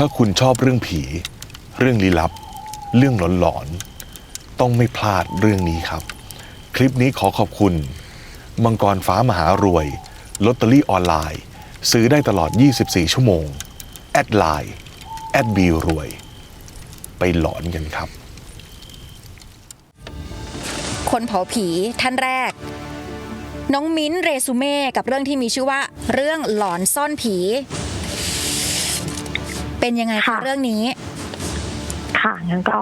ถ้าคุณชอบเรื่องผี เรื่องลี้ลับ เรื่องหลอนๆ ต้องไม่พลาดเรื่องนี้ครับ คลิปนี้ขอขอบคุณ มังกรฟ้ามหารวยลอตเตอรี่ออนไลน์ ซื้อได้ตลอด 24 ชั่วโมง แอดไลน์แอดบีรวย ไปหลอนกันครับ คนเผาผีท่านแรก น้องมิ้นเรซูเม่กับเรื่องที่มีชื่อว่า เรื่องหลอนซ่อนผี เป็นยังไงคะค่ะ เรื่องนี้ค่ะงั้นก็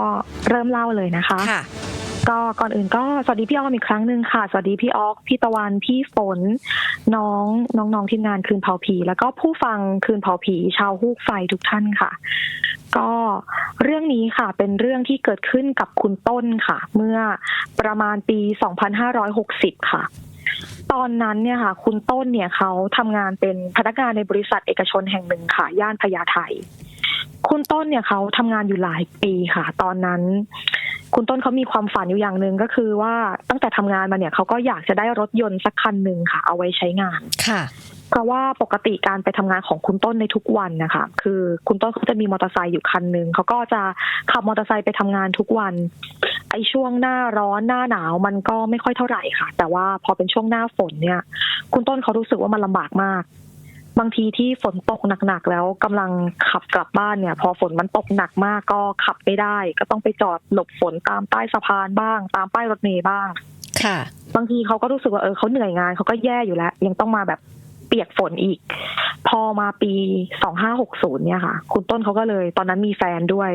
เริ่มเล่าเลยนะคะ ค่ะ ก็ก่อนอื่นก็สวัสดีพี่ออมอีกครั้งหนึ่งค่ะ สวัสดีพี่ออกพี่ตะวันพี่ฝน น้องน้องน้องทีมงานคืนเผาผี แล้วก็ผู้ฟังคืนเผาผีชาวฮูกไฟทุกท่านค่ะ ก็เรื่องนี้ค่ะเป็นเรื่องที่เกิดขึ้นกับคุณต้นค่ะ เมื่อประมาณปี 2560 ค่ะ ตอนนั้นเนี่ยค่ะ คุณต้นเนี่ยเขาทำงานเป็นพนักงานในบริษัทเอกชนแห่งหนึ่งค่ะ ย่านพญาไทคุณต้นเนี่ยเขาทำงานอยู่หลายปีค่ะ ตอนนั้น คุณต้นเขามีความฝันอยู่อย่างหนึ่งก็คือว่าตั้งแต่ทำงานมาเนี่ยเขาก็อยากจะได้รถยนต์สักคันหนึ่งค่ะ เอาไว้ใช้งานค่ะ เพราะว่าปกติการไปทำงานของคุณต้นในทุกวันนะคะ คือคุณต้นเขาจะมีมอเตอร์ไซค์อยู่คันหนึ่งเขาก็จะขับมอเตอร์ไซค์ไปทำงานทุกวัน ไอ้ช่วงหน้าร้อนหน้าหนาวมันก็ไม่ค่อยเท่าไหร่ค่ะ แต่ว่าพอเป็นช่วงหน้าฝนเนี่ย คุณต้นเขารู้สึกว่ามันลำบากมาก บางทีที่ฝนตกหนักๆแล้วกำลังขับกลับบ้านเนี่ย พอฝนมันตกหนักมากก็ขับไม่ได้ ก็ต้องไปจอดหลบฝนตามใต้สะพานบ้าง ตามป้ายรถเมล์บ้าง ค่ะ บางทีเขาก็รู้สึกว่าเออเขาเหนื่อยงานเขาก็แย่อยู่แล้ว ยังต้องมาแบบ เปียกฝนอีก พอมาปีสองห้าหกศูนย์เนี่ยค่ะ คุณต้นเขาก็เลย ตอนนั้นมีแฟนด้วย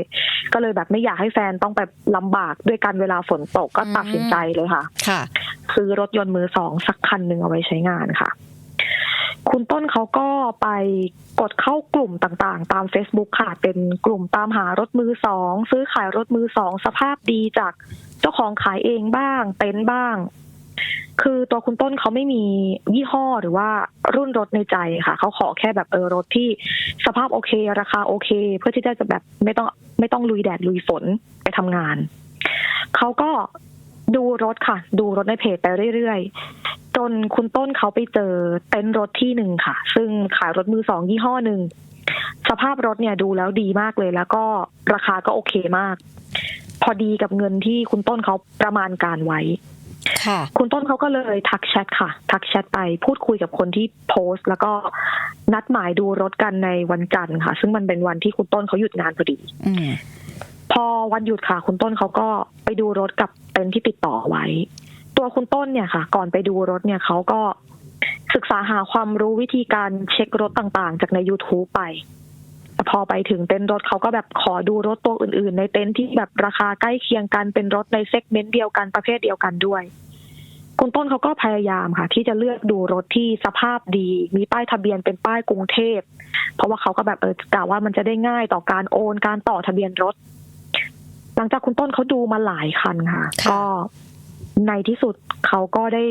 ก็เลยแบบไม่อยากให้แฟนต้องไปลำบากด้วยกันเวลาฝนตกก็อืมตัดสินใจเลยค่ะ ค่ะ ซื้อรถยนต์มือสองสักคันหนึ่งเอาไว้ใช้งานค่ะ คุณต้นเขาก็ไปกดเข้ากลุ่มต่างๆ ตาม Facebook ค่ะ เป็นกลุ่มตามหารถมือสองซื้อขายรถมือสองสภาพดีจากเจ้าของขายเองบ้าง เต็นท์บ้าง คือตัวคุณต้นเขาไม่มียี่ห้อหรือว่ารุ่นรถในใจค่ะ เขาขอแค่แบบเออรถที่สภาพโอเค ราคาโอเค เพื่อที่จะแบบไม่ต้องไม่ต้องลุยแดดลุยฝนไปทำงาน เขาก็ดูรถค่ะ ดูรถในเพจไปเรื่อยๆ จนคุณต้นเขาไปเจอเต็นท์รถที่หนึ่งค่ะ ซึ่งขายรถมือสองยี่ห้อหนึ่งสภาพรถเนี่ยดูแล้วดีมากเลย แล้วก็ราคาก็โอเคมาก พอดีกับเงินที่คุณต้นเขาประมาณการไว้ ค่ะ คุณต้นเขาก็เลยทักแชทค่ะ ทักแชทไปพูดคุยกับคนที่โพสต์ แล้วก็นัดหมายดูรถกันในวันจันทร์ค่ะ ซึ่งมันเป็นวันที่คุณต้นเขาหยุดงานพอดีอืมพอวันหยุดค่ะ คุณต้นเขาก็ไปดูรถกับเต็นท์ที่ติดต่อไว้ ตัวคุณต้นเนี่ยค่ะ ก่อนไปดูรถเนี่ยเขาก็ศึกษาหาความรู้วิธีการเช็ครถต่างๆ จากใน YouTube ไป แต่พอไปถึงเต็นท์รถเขาก็แบบขอดูรถตัวอื่น ๆ ในเต็นท์ที่แบบราคาใกล้เคียงกันเป็นรถในเซกเมนต์เดียวกันประเภทเดียวกันด้วยคุณต้นเขาก็พยายามค่ะ ที่จะเลือกดูรถที่สภาพดี มีป้ายทะเบียนเป็นป้ายกรุงเทพ เพราะว่าเขาก็แบบเออกะว่ามันจะได้ง่ายต่อการโอนการต่อทะเบียนรถ หลังจากคุณต้นเขาดูมาหลายคันค่ะค่ะก็ในที่สุดเขาก็ได้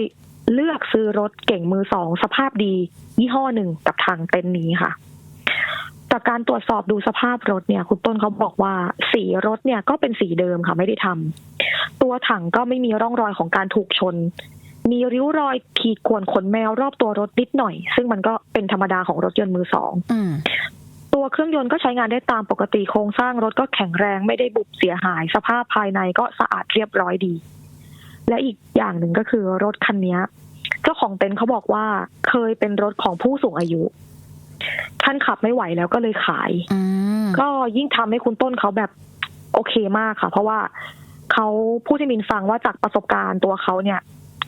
เลือกซื้อรถเก่งมือสองสภาพดี ยี่ห้อหนึ่งกับทางเต็นท์นี้ค่ะ จากการตรวจสอบดูสภาพรถเนี่ย คุณต้นเขาบอกว่าสีรถเนี่ยก็เป็นสีเดิมค่ะไม่ได้ทำตัวถังก็ไม่มีร่องรอยของการถูกชน มีริ้วรอยขีดข่วนขนแมวรอบตัวรถนิดหน่อย ซึ่งมันก็เป็นธรรมดาของรถยนต์มือสองอืมตัวเครื่องยนต์ก็ใช้งานได้ตามปกติโครงสร้างรถก็แข็งแรงไม่ได้บุบเสียหาย สภาพภายในก็สะอาดเรียบร้อยดี และอีกอย่างหนึ่งก็คือรถคันเนี้ยเจ้าของเต็นท์เขาบอกว่าเคยเป็นรถของผู้สูงอายุ ท่านขับไม่ไหวแล้วก็เลยขายอืมก็ยิ่งทำให้คุณต้นเขาแบบโอเคมากค่ะ เพราะว่าเขาพูดให้มินฟังว่าจากประสบการณ์ตัวเขาเนี่ย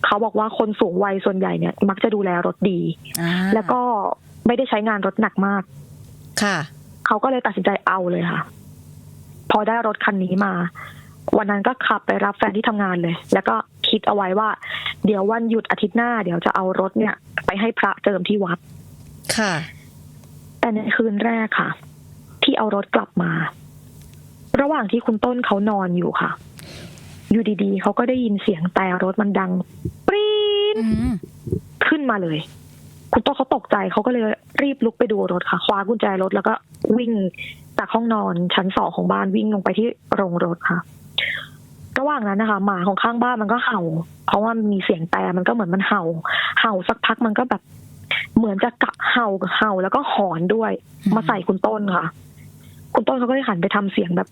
เขาบอกว่าคนสูงวัยส่วนใหญ่เนี่ย มักจะดูแลรถดีอ่าแล้วก็ไม่ได้ใช้งานรถหนักมาก ค่ะ เขาก็เลยตัดสินใจเอาเลยค่ะ พอได้รถคันนี้มา วันนั้นก็ขับไปรับแฟนที่ทำงานเลย แล้วก็คิดเอาไว้ว่า เดี๋ยววันหยุดอาทิตย์หน้า เดี๋ยวจะเอารถเนี่ย ไปให้พระเจิมที่วัด ค่ะ แต่ในคืนแรกค่ะ ที่เอารถกลับมา ระหว่างที่คุณต้นเขานอนอยู่ค่ะ อยู่ดีๆเขาก็ได้ยินเสียงแต่รถมันดัง ปรี๊ดอืมขึ้นมาเลย คุณต้นเขาตกใจเขาก็เลยรีบลุกไปดูรถค่ะ คว้ากุญแจรถแล้วก็วิ่งจากห้องนอนชั้นสองของบ้านวิ่งลงไปที่โรงรถค่ะ ระหว่างนั้นนะคะหมาของข้างบ้านมันก็เห่า เพราะว่ามันมีเสียงแต่มันก็เหมือนมันเห่า เห่าสักพักมันก็แบบ เหมือนจะกะเห่าเห่าแล้วก็หอนด้วยอืมมาใส่คุณต้นค่ะ คุณต้นเขาก็เลยหันไปทำเสียงแบบ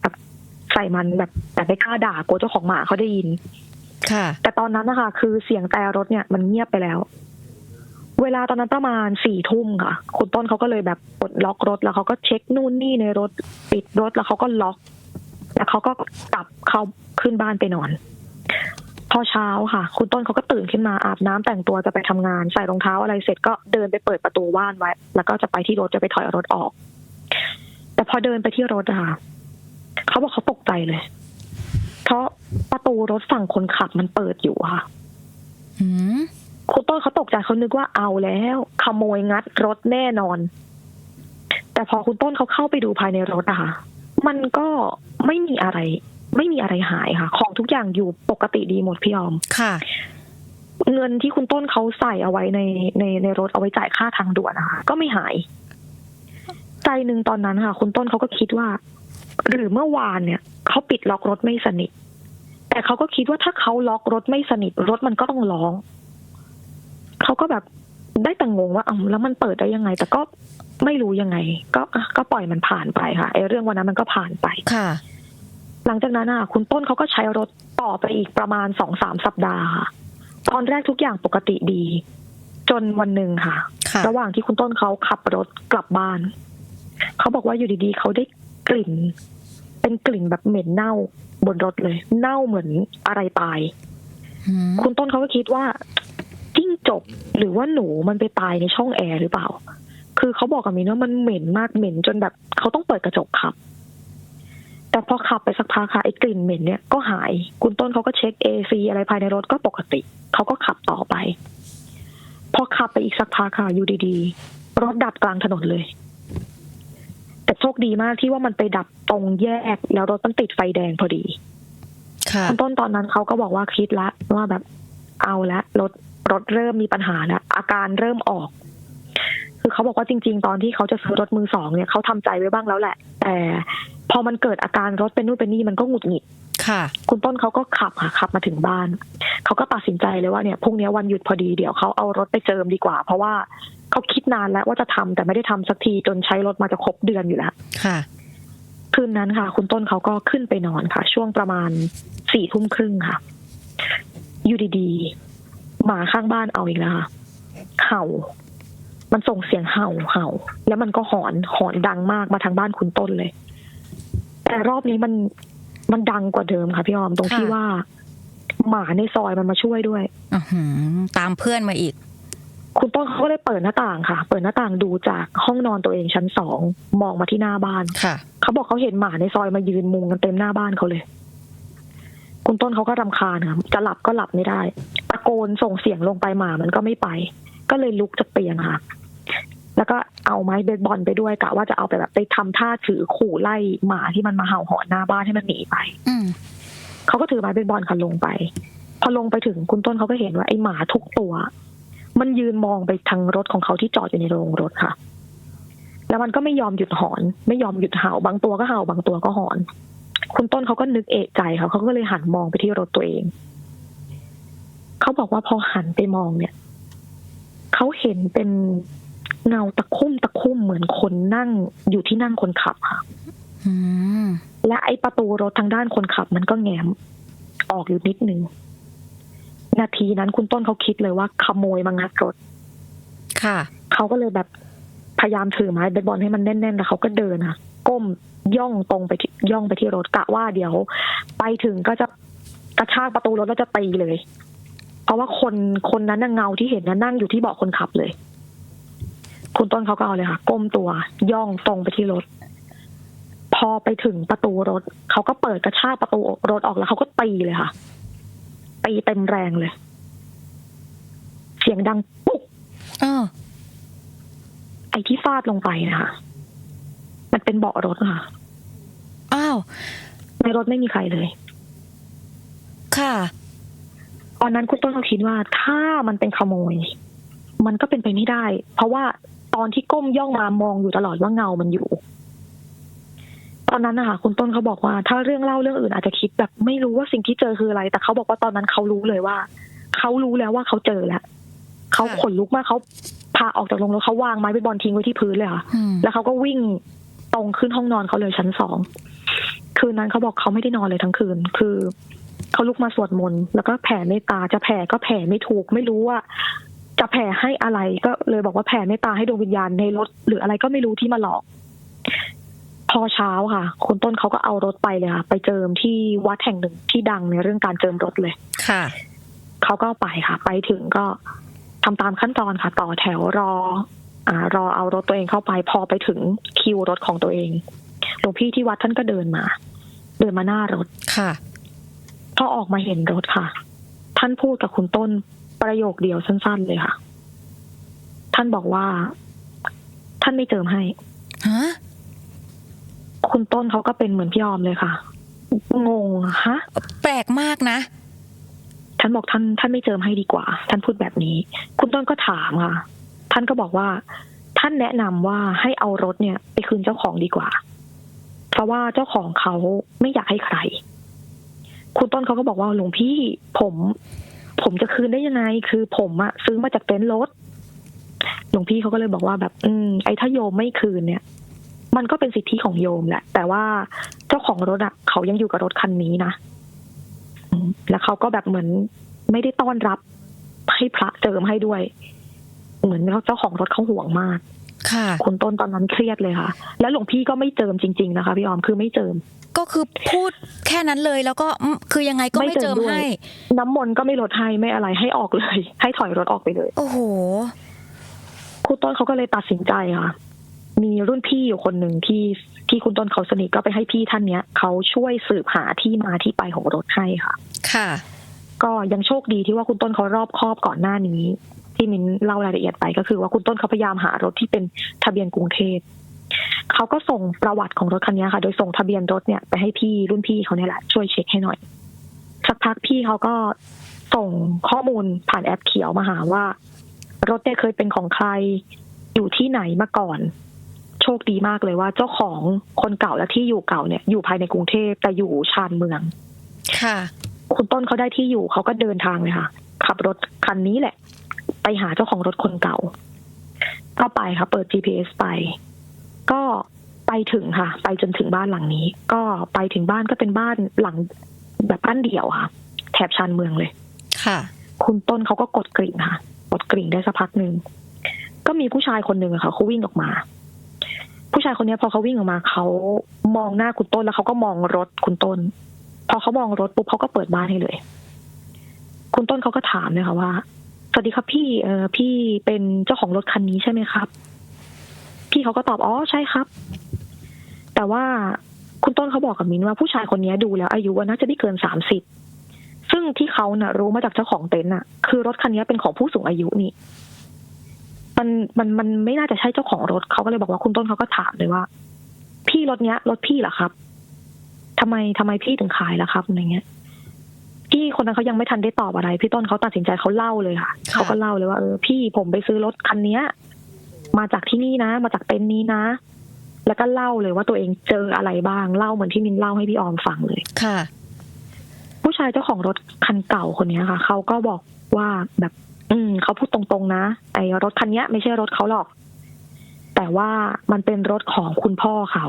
แบบใส่มันแบบ แต่ไม่กล้าด่ากลัวเจ้าของหมาเขาได้ยิน ค่ะ แต่ตอนนั้นนะคะคือเสียงแต่รถเนี่ยมันเงียบไปแล้ว เวลาตอนนั้นประมาณสี่ทุ่มค่ะ คุณต้นเขาก็เลยแบบปลดล็อกรถแล้วเขาก็เช็คนู่นนี่ในรถปิดรถแล้วเขาก็ล็อกแล้วเขาก็กลับเข้าขึ้นบ้านไปนอน พอเช้าค่ะ คุณต้นเขาก็ตื่นขึ้นมาอาบน้ำแต่งตัวจะไปทำงาน ใส่รองเท้าอะไรเสร็จก็เดินไปเปิดประตูบ้านไว้ แล้วก็จะไปที่รถจะไปถอยรถออก แต่พอเดินไปที่รถอะค่ะเขาบอกเขาตกใจเลย เพราะประตูรถฝั่งคนขับมันเปิดอยู่อะค่ะอืมคุณต้นเขาตกใจเขานึกว่าเอาแล้ว ขโมยงัดรถแน่นอน แต่พอคุณต้นเขาเข้าไปดูภายในรถอะค่ะ มันก็ไม่มีอะไร ไม่มีอะไรหายค่ะ ของทุกอย่างอยู่ปกติดีหมดพี่ออมค่ะ เงินที่คุณต้นเขาใส่เอาไว้ในในในรถเอาไว้จ่ายค่าทางด่วนนะคะก็ไม่หาย ใจหนึ่งตอนนั้นค่ะ คุณต้นเขาก็คิดว่า หรือเมื่อวานเนี่ยเขาปิดล็อกรถไม่สนิท แต่เขาก็คิดว่าถ้าเขาล็อกรถไม่สนิท รถมันก็ต้องร้องเขาก็แบบได้แต่งงว่าอ้าวแล้วมันเปิดได้ยังไง แต่ก็ไม่รู้ยังไง ก็อะก็ปล่อยมันผ่านไปค่ะไอ้เรื่องวันนั้นมันก็ผ่านไปค่ะ หลังจากนั้นอะคุณต้นเขาก็ใช้รถต่อไปอีกประมาณสองสามสัปดาห์ค่ะตอนแรกทุกอย่างปกติดี จนวันหนึ่งค่ะค่ะ ระหว่างที่คุณต้นเขาขับรถกลับบ้าน เขาบอกว่าอยู่ดีๆเขาได้กลิ่น เป็นกลิ่นแบบเหม็นเน่าบนรถเลย เน่าเหมือนอะไรตายอืมคุณต้นเขาก็คิดว่าจิ้งจกหรือว่าหนูมันไปตายในช่องแอร์หรือเปล่า คือเขาบอกกับมินว่ามันเหม็นมากเหม็นจนแบบเขาต้องเปิดกระจกขับ แต่พอขับไปสักพักค่ะไอ้กลิ่นเหม็นเนี่ยก็หาย คุณต้นเขาก็เช็คเอซีอะไรภายในรถก็ปกติ เขาก็ขับต่อไป พอขับไปอีกสักพักค่ะอยู่ดีๆ รถดับกลางถนนเลย แต่โชคดีมากที่ว่ามันไปดับตรงแยกแล้วรถมันติดไฟแดงพอดีค่ะคุณต้นตอนนั้นเขาก็บอกว่าคิดละว่าแบบเอาละรถรถเริ่มมีปัญหาแล้วอาการเริ่มออกคือ เขาบอกว่าจริง ๆ ตอนที่เขาจะซื้อรถมือสองเนี่ยเขาทำใจไว้บ้างแล้วแหละ แต่พอมันเกิดอาการรถเป็นนู่นเป็นนี่มันก็หงุดหงิดค่ะ คุณต้นเขาก็ขับค่ะขับมาถึงบ้าน เขาก็ตัดสินใจเลยว่าเนี่ยพรุ่งนี้วันหยุดพอดีเดี๋ยวเขาเอารถไปเจิมดีกว่า เพราะว่าเขาคิดนานแล้วว่าจะทำแต่ไม่ได้ทำสักทีจนใช้รถมาจะครบเดือนอยู่แล้วค่ะคืนนั้นค่ะ คุณต้นเขาก็ขึ้นไปนอนค่ะ ช่วงประมาณสี่ทุ่มครึ่งค่ะ อยู่ดีๆหมาข้างบ้านเอาอีกแล้วค่ะเห่า มันส่งเสียงเห่าเห่า แล้วมันก็หอนหอนดังมากมาทางบ้านคุณต้นเลย แต่รอบนี้มันมันดังกว่าเดิมค่ะพี่ออมตรงที่ค่ะว่า หมาในซอยมันมาช่วยด้วยอื้อหือตามเพื่อนมาอีก คุณต้นเขาก็เลยเปิดหน้าต่างค่ะ เปิดหน้าต่างดูจากห้องนอนตัวเองชั้นสองมองมาที่หน้าบ้านค่ะเขาบอกเขาเห็นหมาในซอยมายืนมุงกันเต็มหน้าบ้านเขาเลย คุณต้นเขาก็รำคาญค่ะจะหลับก็หลับไม่ได้ ตะโกนส่งเสียงลงไปหมามันก็ไม่ไป ก็เลยลุกจากเตียงค่ะ แล้วก็เอาไม้เบสบอลไปด้วยกะว่าจะเอาไปแบบไปทำท่าถือขู่ไล่หมาที่มันมาเห่าหอนหน้าบ้านให้มันหนีไป อืมเขาก็ถือไม้เบสบอลค่ะลงไป พอลงไปถึงคุณต้นเขาก็เห็นว่าไอ้หมาทุกตัว มันยืนมองไปทางรถของเขาที่จอดอยู่ในโรงรถค่ะ แล้วมันก็ไม่ยอมหยุดหอน ไม่ยอมหยุดเห่า บางตัวก็เห่าบางตัวก็หอน คุณต้นเขาก็นึกเอะใจค่ะเขาก็เลยหันมองไปที่รถตัวเอง เขาบอกว่าพอหันไปมองเนี่ย เขาเห็นเป็นเงาตะคุ่มตะคุ่มเหมือนคนนั่งอยู่ที่นั่งคนขับค่ะอืมและไอ้ประตูรถทางด้านคนขับ มันก็แง้มออกอยู่นิดนึงนาทีนั้นคุณต้นเขาคิดเลยว่า ขโมยมางัดรถ ค่ะ เขาก็เลยแบบพยายามถือไม้เบสบอลให้มันแน่นๆแล้วเขาก็เดินค่ะก้มย่องตรงไปที่ย่องไปที่รถกะว่าเดี๋ยว ไปถึงก็จะกระชากประตูรถแล้วจะตีเลย เพราะว่าคนคนนั้นน่ะเงาที่เห็นนะนั่งอยู่ที่เบาะคนขับเลย คุณต้นเขาก็เอาเลยค่ะ ก้มตัวย่องตรงไปที่รถ พอไปถึงประตูรถเขาก็เปิดกระชากประตูรถออกแล้วเขาก็ตีเลยค่ะตีเต็มแรงเลย เสียงดังปุ๊บเออไอ้ที่ฟาดลงไปนะคะมันเป็นเบาะรถค่ะ อ้าว ในรถไม่มีใครเลย ค่ะ ตอนนั้นคุณต้นเขาคิดว่าถ้ามันเป็นขโมย มันก็เป็นไปไม่ได้ เพราะว่าตอนที่ก้มย่องมามองอยู่ตลอดว่าเงามันอยู่ ตอนนั้นนะคะคุณต้นเขาบอกว่า ถ้าเรื่องเล่าเรื่องอื่นอาจจะคิดแบบไม่รู้ว่าสิ่งที่เจอคืออะไร แต่เขาบอกว่าตอนนั้นเขารู้เลยว่าเขารู้แล้วว่าเขาเจอแล้วเขาค่ะขนลุกมากเขาพาออกจากโรงรถเขาวางไม้เบสบอลทิ้งไว้ที่พื้นเลยค่ะอืมแล้วเขาก็วิ่งตรงขึ้นห้องนอนเขาเลยชั้นสอง คืนนั้นเขาบอกเขาไม่ได้นอนเลยทั้งคืน คือ เขาลุกมาสวดมนต์แล้วก็แผ่เมตตาจะแผ่ก็แผ่ไม่ถูก ไม่รู้ว่าจะแผ่ให้อะไรก็เลยบอกว่าแผ่เมตตาให้ดวงวิญญาณในรถ หรืออะไรก็ไม่รู้ที่มาหลอก พอเช้าค่ะคุณต้นเขาก็เอารถไปเลยค่ะ ไปเจิมที่วัดแห่งหนึ่งที่ดังในเรื่องการเจิมรถเลย ค่ะเขาก็ไปค่ะ ไปถึงก็ทำตามขั้นตอนค่ะ ต่อแถวรอ อ่ารอเอารถตัวเองเข้าไป พอไปถึงคิวรถของตัวเองหลวงพี่ที่วัดท่านก็เดินมา เดินมาหน้ารถค่ะ พอออกมาเห็นรถค่ะ ท่านพูดกับคุณต้นประโยคเดียวสั้น ๆ เลยค่ะ ท่านบอกว่า ท่านไม่เจิมให้ฮะคุณต้นเขาก็เป็นเหมือนพี่ออมเลยค่ะ งงฮะแปลกมากนะท่านบอกท่านท่านไม่เจิมให้ดีกว่า ท่านพูดแบบนี้ คุณต้นก็ถามค่ะ ท่านก็บอกว่า ท่านแนะนำว่าให้เอารถเนี่ย ไปคืนเจ้าของดีกว่า เพราะว่าเจ้าของเขาไม่อยากให้ใคร คุณต้นเขาก็บอกว่าหลวงพี่ผม ผมจะคืนได้ยังไง คือผมอะซื้อมาจากเต็นท์รถหลวงพี่เขาก็เลยบอกว่าแบบ อืมไอ้ถ้าโยมไม่คืนเนี่ย มันก็เป็นสิทธิของโยมแหละ แต่ว่าเจ้าของรถอะเขายังอยู่กับรถคันนี้นะแล้วเขาก็แบบเหมือนไม่ได้ต้อนรับให้พระเจิมให้ด้วย เหมือนเจ้าของรถเขาห่วงมาก ค่ะคุณต้นตอนนั้นเครียดเลยค่ะ แล้วหลวงพี่ก็ไม่เจิมจริง ๆนะคะพี่ออมคือไม่เจิม ก็คือพูดแค่นั้นเลยแล้วก็อืมคือยังไงก็ไม่ไม่เจิเจิมมด้วยให้ น้ำมนต์ก็ไม่ลดให้ไม่อะไรให้ออกเลย ให้ถอยรถออกไปเลย โอ้โหคุณต้นเขาก็เลยตัดสินใจค่ะมีรุ่นพี่อยู่คนหนึ่งที่ที่คุณต้นเขาสนิทก็ไปให้พี่ท่านเนี้ยเขาช่วยสืบหาที่มาที่ไปของรถให้ค่ะ ค่ะ ก็ยังโชคดีที่ว่าคุณต้นเขารอบคอบก่อนหน้านี้ ที่มินเล่ารายละเอียดไปก็คือว่าคุณต้นเขาพยายามหารถที่เป็นทะเบียนกรุงเทพเขาก็ส่งประวัติของรถคันนี้ค่ะ โดยส่งทะเบียนรถเนี่ยไปให้พี่รุ่นพี่เขาเนี่ยแหละช่วยเช็คให้หน่อย สักพักพี่เขาก็ส่งข้อมูลผ่านแอปเขียวมาหาว่า รถเนี่ยเคยเป็นของใครอยู่ที่ไหนมาก่อน โชคดีมากเลยว่า เจ้าของคนเก่าและที่อยู่เก่าเนี่ย อยู่ภายในกรุงเทพแต่อยู่ชานเมือง ค่ะ คุณต้นเขาได้ที่อยู่เขาก็เดินทางเลยค่ะ ขับรถคันนี้แหละ ไปหาเจ้าของรถคนเก่า ก็ไปค่ะ เปิด GPS ไป ก็ไปถึงค่ะ ไปจนถึงบ้านหลังนี้ ก็ไปถึงบ้านก็เป็นบ้านหลังแบบบ้านเดี่ยวค่ะ แถบชานเมืองเลย ค่ะ คุณต้นเขาก็กดกริ่งค่ะ กดกริ่งได้สักพักหนึ่งก็มีผู้ชายคนหนึ่งอะค่ะเขาวิ่งออกมา ผู้ชายคนนี้พอเขาวิ่งออกมาเขามองหน้าคุณต้นแล้วเขาก็มองรถคุณต้น พอเขามองรถปุ๊บเขาก็เปิดบ้านให้เลย คุณต้นเขาก็ถามเลยค่ะว่า สวัสดีครับพี่เออพี่เป็นเจ้าของรถคันนี้ใช่ไหมครับ พี่เขาก็ตอบอ๋อใช่ครับ แต่ว่าคุณต้นเขาบอกกับมินว่าผู้ชายคนนี้ดูแล้ว อายุน่าจะไม่เกินสามสิบซึ่งที่เขาเน่ะ รู้มาจากเจ้าของเต็นท์น่ะ คือรถคันนี้เป็นของผู้สูงอายุนี่ มันมันมันไม่น่าจะใช่เจ้าของรถเขาก็เลยบอกว่าคุณต้นเขาก็ถามเลยว่า พี่รถเนี้ย รถพี่เหรอครับทำไมทำไมพี่ถึงขายล่ะครับอะไรเงี้ย พี่คนนั้นเขายังไม่ทันได้ตอบอะไร พี่ต้นเขาตัดสินใจเขาเล่าเลยค่ะค่ะเขาก็เล่าเลยว่าเออพี่ผมไปซื้อรถคันเนี้ย มาจากที่นี่นะ มาจากเต็นท์นี้นะ แล้วก็เล่าเลยว่าตัวเองเจออะไรบ้างเล่าเหมือนที่มินเล่าให้พี่ออมฟังเลยค่ะ ผู้ชายเจ้าของรถคันเก่าคนนี้ค่ะเขาก็บอกว่าแบบ อืมเขาพูดตรงๆนะไอ้รถคันเนี้ยไม่ใช่รถเขาหรอก แต่ว่ามันเป็นรถของคุณพ่อเขา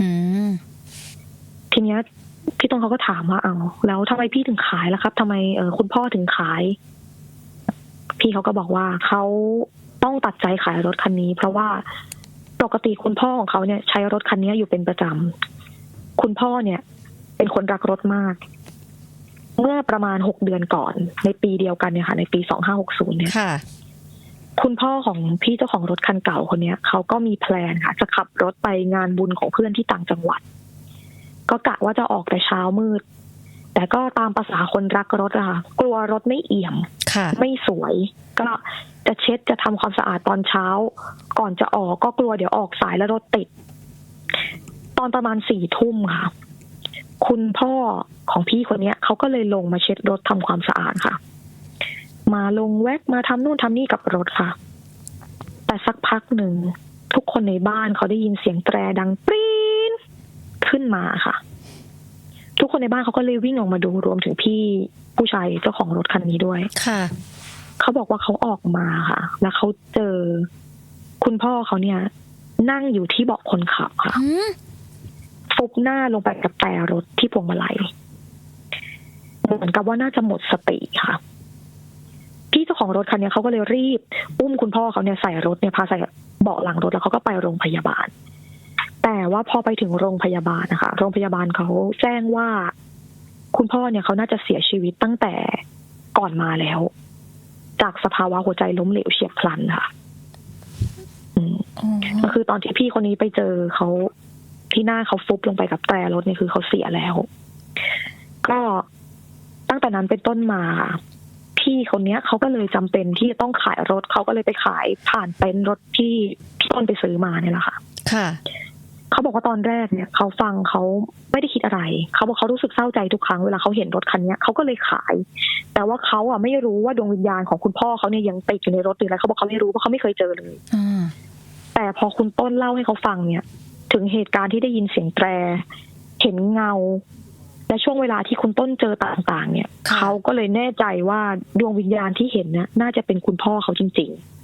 อืมทีเนี้ย พี่ต้นเขาก็ถามว่าเอาแล้วทำไมพี่ถึงขายล่ะครับทำไมเออคุณพ่อถึงขาย พี่เขาก็บอกว่าเขาต้องตัดใจขายรถคันนี้ เพราะว่าปกติคุณพ่อของเขาเนี่ย ใช้รถคันนี้อยู่เป็นประจำคุณพ่อเนี่ย เป็นคนรักรถมาก เมื่อประมาณหกเดือนก่อน ในปีเดียวกันเนี่ยค่ะในปีสองห้าหกศูนย์เนี่ยค่ะคุณพ่อของพี่เจ้าของรถคันเก่าคนเนี้ยเขาก็มีแพลนค่ะ จะขับรถไปงานบุญของเพื่อนที่ต่างจังหวัด ก็กะว่าจะออกแต่เช้ามืด แต่ก็ตามภาษาคนรักรถอะค่ะกลัวรถไม่เอี่ยมค่ะไม่สวย ก็จะเช็ดจะทำความสะอาดตอนเช้า ก่อนจะออกก็กลัวเดี๋ยวออกสายแล้วรถติด ตอนประมาณสี่ทุ่มค่ะ คุณพ่อของพี่คนเนี้ยเขาก็เลยลงมาเช็ดรถทำความสะอาดค่ะ มาลงแวกมาทำนู่นทำนี่กับรถค่ะ แต่สักพักหนึ่งทุกคนในบ้านเขาได้ยินเสียงแตรดังปรี๊น ขึ้นมาค่ะ ทุกคนในบ้านเขาก็เลยวิ่งออกมาดูรวมถึงพี่ผู้ชายเจ้าของรถคันนี้ด้วยค่ะเขาบอกว่าเขาออกมาค่ะ แล้วเขาเจอคุณพ่อเขาเนี่ย นั่งอยู่ที่เบาะคนขับค่ะอืมฟุบหน้าลงไปกับแต่รถที่พวงมาลัยเหมือนกับว่าน่าจะหมดสติค่ะพี่เจ้าของรถคันเนี้ยเขาก็เลยรีบ อุ้มคุณพ่อเขาเนี่ยใส่รถเนี่ยพาใส่เบาะหลังรถแล้วเขาก็ไปโรงพยาบาล แต่ว่าพอไปถึงโรงพยาบาลนะคะ โรงพยาบาลเขาแจ้งว่า คุณพ่อเนี่ยเขาน่าจะเสียชีวิตตั้งแต่ก่อนมาแล้ว จากสภาวะหัวใจล้มเหลวเฉียบพลันค่ะอืมอ๋อก็คือตอนที่พี่คนนี้ไปเจอเขาที่หน้าเขาฟุบลงไปกับแต่รถเนี่ยคือเขาเสียแล้ว ก็ตั้งแต่นั้นเป็นต้นมาค่ะพี่คนเนี้ยเขาก็เลยจำเป็นที่จะต้องขายรถเขาก็เลยไปขายผ่านเต็นท์รถที่พี่ต้นไปซื้อมาเนี่ยแหละค่ะ ค่ะ เขาบอกว่าตอนแรกเนี่ยเขาฟังเขาไม่ได้คิดอะไร เขาบอกเขารู้สึกเศร้าใจทุกครั้งเวลาเขาเห็นรถคันเนี้ยเขาก็เลยขาย แต่ว่าเขาอะไม่รู้ว่าดวงวิญญาณของคุณพ่อเขาเนี่ยยังติดอยู่ในรถหรืออะไรเขาบอกเขาไม่รู้เพราะเขาไม่เคยเจอเลยอ่าแต่พอคุณต้นเล่าให้เขาฟังเนี่ย ถึงเหตุการณ์ที่ได้ยินเสียงแตร เห็นเงา และช่วงเวลาที่คุณต้นเจอต่างๆ เนี่ยค่ะเขาก็เลยแน่ใจว่าดวงวิญญาณที่เห็นเนี่ยน่าจะเป็นคุณพ่อเขาจริง ๆ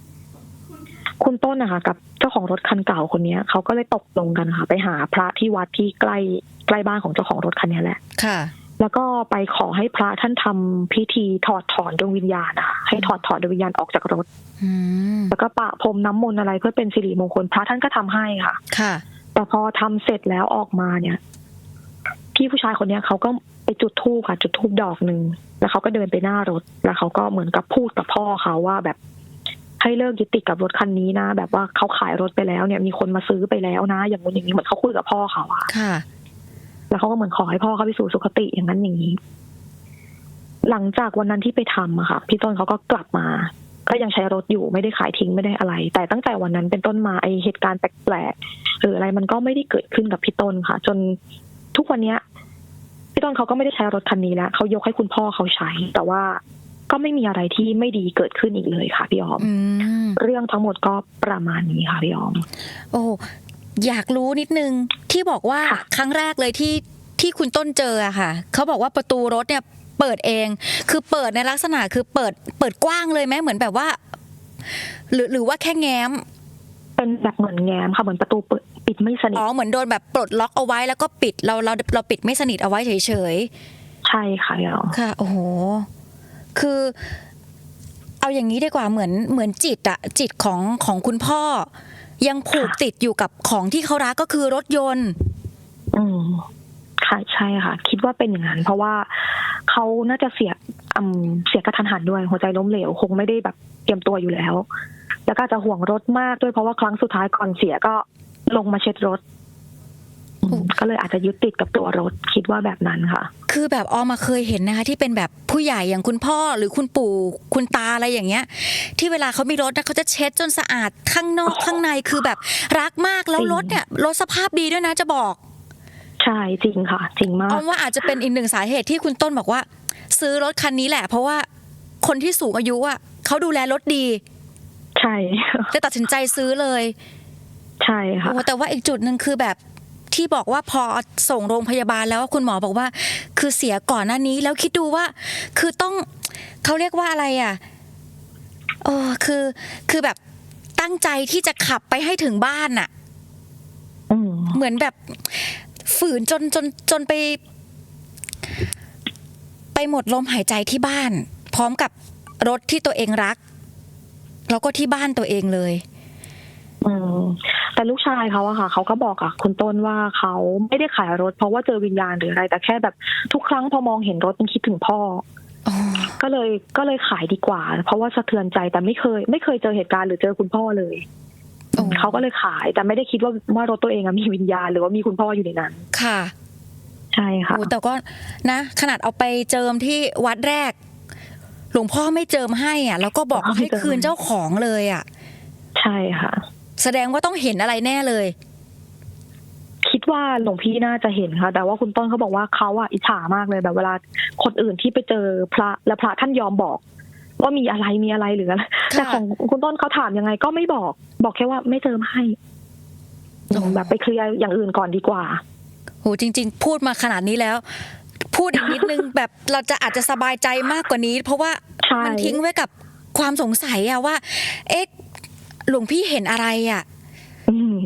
คุณต้นนะคะกับเจ้าของรถคันเก่าคนเนี้ยเขาก็เลยตกลงกันค่ะ ไปหาพระที่วัดที่ใกล้ใกล้บ้านของเจ้าของรถคันเนี้ยแหละ ค่ะ แล้วก็ไปขอให้พระท่านทำพิธีถอดถอนดวงวิญญาณนะคะให้ถอดถอนดวงวิญญาณออกจากรถอืมแล้วก็ปะพรมน้ำมนต์อะไรเพื่อเป็นสิริมงคลพระท่านก็ทำให้ค่ะ ค่ะ แต่พอทำเสร็จแล้วออกมาเนี่ย พี่ผู้ชายคนเนี้ยเขาก็ไปจุดธูปค่ะ จุดธูปดอกหนึ่งแล้วเขาก็เดินไปหน้ารถ แล้วเขาก็เหมือนกับพูดกับพ่อเขาว่าแบบ ให้เลิกยึดติดกับรถคันนี้นะ แบบว่าเขาขายรถไปแล้วเนี่ยมีคนมาซื้อไปแล้วนะ อย่างนู้นอย่างนี้เหมือนเขาคุยกับพ่อเขาอะค่ะ แล้วเขาก็เหมือนขอให้พ่อเขาไปสู่สุคติอย่างนั้นอย่างนี้ หลังจากวันนั้นที่ไปทำอะค่ะ พี่ต้นเขาก็กลับมา ก็ยังใช้รถอยู่ไม่ได้ขายทิ้งไม่ได้อะไร แต่ตั้งแต่วันนั้นเป็นต้นมาไอเหตุการณ์แปลกๆหรืออะไรมันก็ไม่ได้เกิดขึ้นกับพี่ต้นค่ะ จนทุกวันเนี้ยพี่ต้นเขาก็ไม่ได้ใช้รถคันนี้แล้วเขายกให้คุณพ่อเขาใช้ แต่ว่า ก็ไม่มีอะไรที่ไม่ดีเกิดขึ้นอีกเลยค่ะพี่ออมอืมเรื่องทั้งหมดก็ประมาณนี้ค่ะพี่ออม โอ้อยากรู้นิดนึงที่บอกว่าค่ะครั้งแรกเลยที่ที่คุณต้นเจออะค่ะเขาบอกว่าประตูรถเนี่ยเปิดเอง คือเปิดในลักษณะคือเปิดเปิดกว้างเลยไหมเหมือนแบบว่า หรือหรือว่าแค่แง้ม เป็นแบบเหมือนแง้มค่ะเหมือนประตูเปิดปิดไม่สนิทอ๋อเหมือนโดนแบบปลดล็อกเอาไว้แล้วก็ปิดเราเราเราปิดไม่สนิทเอาไว้เฉยใช่ค่ะพี่ออมๆค่ะ โอ้โห คือเอาอย่างนี้ดีกว่าเหมือนเหมือนจิตอะจิตของของคุณพ่อ ยังผูกติดอยู่กับของที่เขารักก็คือรถยนต์ อืมค่ะใช่ค่ะ คิดว่าเป็นอย่างนั้นเพราะว่าเขาน่าจะเสียอืมเสียกระทันหันด้วย หัวใจล้มเหลวคงไม่ได้แบบเตรียมตัวอยู่แล้ว แล้วก็จะห่วงรถมากด้วยเพราะว่าครั้งสุดท้ายก่อนเสียก็ลงมาเช็ดรถ ก็เลยอาจจะยึดติดกับตัวรถคิดว่าแบบนั้นค่ะ คือแบบออมาเคยเห็นนะคะ ที่เป็นแบบผู้ใหญ่อย่างคุณพ่อหรือคุณปู่คุณตาอะไรอย่างเงี้ย ที่เวลาเขามีรถนะเขาจะเช็ดจนสะอาดข้างนอกข้างในคือแบบรักมากแล้วจริงรถเนี่ยรถสภาพดีด้วยนะจะบอก ใช่จริงค่ะ จริงมาออกมว่าอาจจะเป็นอีกหนึ่งสาเหตุที่คุณต้นบอกว่า ซื้อรถคันนี้แหละ เพราะว่าคนที่สูงอายุอะเขาดูแลรถดี ใช่จะตัดสินใจซื้อเลย ใช่ค่ะโอ้แต่ว่าอีกจุดหนึ่งคือแบบ ที่บอกว่าพอส่งโรงพยาบาลแล้วคุณหมอบอกว่า คือเสียก่อนหน้านี้แล้วคิดดูว่า คือต้องเขาเรียกว่าอะไรอะเออคือคือแบบตั้งใจที่จะขับไปให้ถึงบ้านน่ะอืมเหมือนแบบฝืนจนจนจนไป ไปหมดลมหายใจที่บ้าน พร้อมกับรถที่ตัวเองรัก แล้วก็ที่บ้านตัวเองเลย อืมแต่ลูกชายเขาอะค่ะเขาก็บอกกับคุณต้นว่าเขาไม่ได้ขายรถ เพราะว่าเจอวิญญาณหรืออะไร แต่แค่แบบทุกครั้งพอมองเห็นรถมันคิดถึงพ่ออ๋อก็เลยก็เลยขายดีกว่า เพราะว่าสะเทือนใจแต่ไม่เคย ไม่เคยเจอเหตุการณ์หรือเจอคุณพ่อเลยโอ้เขาก็เลยขายแต่ไม่ได้คิดว่าว่ารถตัวเองอะมีวิญญาณหรือว่ามีคุณพ่ออยู่ในนั้น ค่ะ ใช่ค่ะโอ้แต่ก็นะ ขนาดเอาไปเจิมที่วัดแรก หลวงพ่อไม่เจิมให้อะ แล้วก็บอกว่าให้คืนเจ้าของเลยอะ ใช่ค่ะ แสดงว่าต้องเห็นอะไรแน่เลย คิดว่าหลวงพี่น่าจะเห็นค่ะ แต่ว่าคุณต้นเขาบอกว่าเขาอะอิจฉามากเลยแบบเวลาคนอื่นที่ไปเจอพระและพระท่านยอมบอก ว่ามีอะไรมีอะไรหรืออะไรแต่ของคุณต้นเขาถามยังไงก็ไม่บอก บอกแค่ว่าไม่เจิมให้โอ้แบบไปเคลียร์อย่างอื่นก่อนดีกว่าโหจริง ๆ พูดมาขนาดนี้แล้ว พูดอีกนิดนึงแบบเราจะอาจจะสบายใจมากกว่านี้ เพราะว่าใช่มันทิ้งไว้กับความสงสัยอะว่า เอ๊ะ หลวงพี่เห็นอะไรอะอืม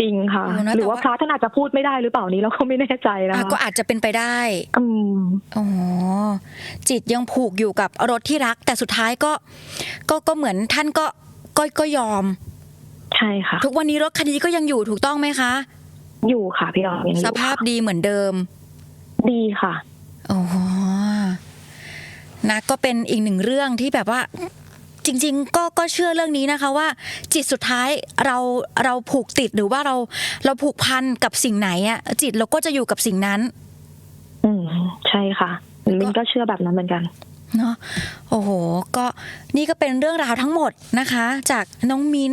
จริงค่ะโอ้นะหรือว่าแต่ว่าพระท่านอาจจะพูดไม่ได้หรือเปล่านี้เราก็ไม่แน่ใจนะอะคะก็อาจจะเป็นไปได้อืมอ๋อจิตยังผูกอยู่กับรถที่รัก แต่สุดท้ายก็ ก็ก็เหมือนท่านก็ก็ก็ยอม ใช่ค่ะ ทุกวันนี้รถคันนี้ก็ยังอยู่ถูกต้องไหมคะ อยู่ค่ะพี่ออมยังอสยู่ภาพค่ะดีเหมือนเดิม ดีค่ะอ๋อนะก็เป็นอีกหนึ่งเรื่องที่แบบว่า จริง ๆ ก็ก็เชื่อเรื่องนี้นะคะว่า จิตสุดท้ายเราเราผูกติดหรือว่าเราเราผูกพันกับสิ่งไหนอะจิตเราก็จะอยู่กับสิ่งนั้น อืมใช่ค่ะมินก็เชื่อแบบนั้นเหมือนกันเนาะโอ้โห ก็นี่ก็เป็นเรื่องราวทั้งหมดนะคะ จากน้องมิ้น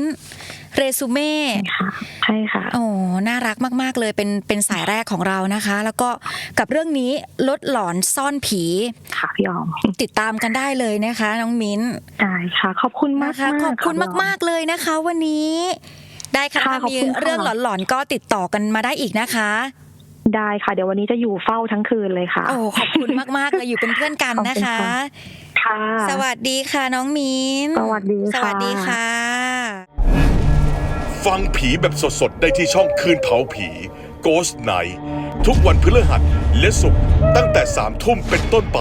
เรซูเม่ค่ะใช่ค่ะโอ้น่ารักมากๆเลยเป็นเป็นสายแรกของเรานะคะ แล้วก็กับเรื่องนี้ลดหลอนซ่อนผีค่ะพี่ออมติดตามกันได้เลยนะคะ น้องมิ้นได้ค่ะ ขอบคุณมากนะคะๆขอบคุณะพี่อมาก ๆเลยนะคะ วันนี้ ได้ค่ะค่ะถ้าขอบมีคุณค่ะเรื่องหลอนๆก็ติดต่อกันมาได้อีกนะคะได้ค่ะ เดี๋ยววันนี้จะอยู่เฝ้าทั้งคืนเลยค่ะ โอ้ขอบคุณมากๆเลยอยู่เป็นเพื่อนกันนะคะ ค่ะ สวัสดีค่ะน้องมิ้น สวัสดีสค่ะวัสดีค่ะ ฟังผีแบบสดๆ ได้ที่ช่องคืนเผาผี Ghost Night ทุกวันพฤหัสและศุกร์ตั้งแต่3ทุ่มเป็นต้นไป